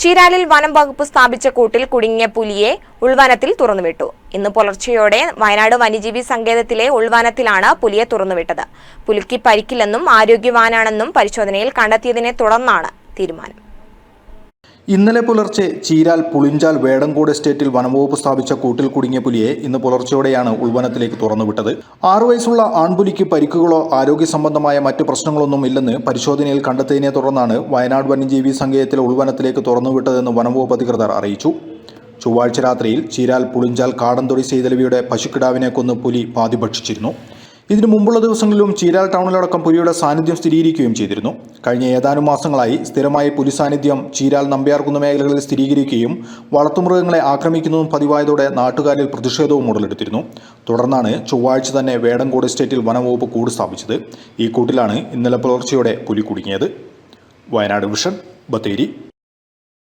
ചീരാലിൽ വനം വകുപ്പ് സ്ഥാപിച്ച കൂട്ടിൽ കുടുങ്ങിയ പുലിയെ ഉൾവനത്തിൽ തുറന്നുവിട്ടു. ഇന്ന് പുലർച്ചെയോടെ വയനാട് വന്യജീവി സങ്കേതത്തിലെ ഉൾവനത്തിലാണ് പുലിയെ തുറന്നുവിട്ടത്. പുലിക്ക് പരിക്കില്ലെന്നും ആരോഗ്യവാനാണെന്നും പരിശോധനയിൽ കണ്ടെത്തിയതിനെ തുടർന്നാണ് തീരുമാനം. ഇന്നലെ പുലർച്ചെ ചീരാൽ പുളിഞ്ചാൽ വേടങ്കോട് എസ്റ്റേറ്റിൽ വനംവകുപ്പ് സ്ഥാപിച്ച കൂട്ടിൽ കുടുങ്ങിയ പുലിയെ ഇന്ന് പുലർച്ചെയോടെയാണ് ഉൾവനത്തിലേക്ക് തുറന്നുവിട്ടത്. ആറു വയസ്സുള്ള ആൺപുലിക്ക് പരിക്കുകളോ ആരോഗ്യ സംബന്ധമായ മറ്റ് പ്രശ്നങ്ങളൊന്നും ഇല്ലെന്ന് പരിശോധനയിൽ കണ്ടെത്തിയതിനെ തുടർന്നാണ് വയനാട് വന്യജീവി സങ്കേതത്തിലെ ഉൾവനത്തിലേക്ക് തുറന്നുവിട്ടതെന്ന് വനംവകുപ്പ് അധികൃതർ അറിയിച്ചു. ചൊവ്വാഴ്ച രാത്രിയിൽ ചീരാൽ പുളിഞ്ചാൽ കാടന്തൊടി സീതലവിയുടെ പശുക്കിടാവിനെ കൊന്ന് പുലി പാതി ഭക്ഷിച്ചിരുന്നു ഇതിനു മുമ്പുള്ള ദിവസങ്ങളിലും ചീരാൽ ടൗണിലടക്കം പുലിയുടെ സാന്നിധ്യം സ്ഥിരീകരിക്കുകയും ചെയ്തിരുന്നു. കഴിഞ്ഞ ഏതാനും മാസങ്ങളായി സ്ഥിരമായി പുലി സാന്നിധ്യം ചീരാൽ നമ്പ്യാർകുന്ന മേഖലകളിൽ സ്ഥിരീകരിക്കുകയും വളർത്തുമൃഗങ്ങളെ ആക്രമിക്കുന്നതും പതിവായതോടെ നാട്ടുകാരിൽ പ്രതിഷേധവും ഉടലെടുത്തിരുന്നു. തുടർന്നാണ് ചൊവ്വാഴ്ച തന്നെ വേടങ്കോട് എസ്റ്റേറ്റിൽ വനംവകുപ്പ് കൂട് സ്ഥാപിച്ചത്. ഈ കൂട്ടിലാണ് ഇന്നലെ പുലർച്ചെയോടെ പുലി കുടുങ്ങിയത്. വയനാട് വിഷൻ ബത്തേരി.